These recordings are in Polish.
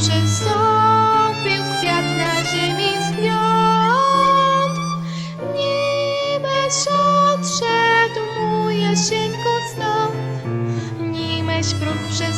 przystąpił kwiat na ziemi zmiot. Nim odszedł mu jasieńko stąd, nimeś próg przestąpił.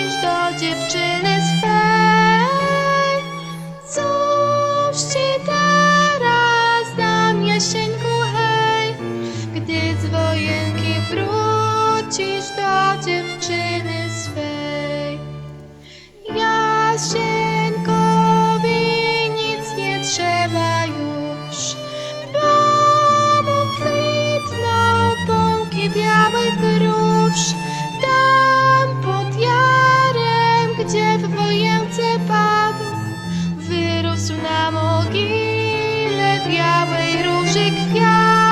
do dziewczyny swej. Coś ci teraz dam, Jasieńku, hej, gdy z wojenki wrócisz do dziewczyny swej. Jasieńku, Czasu na mogile białej róży kwiat.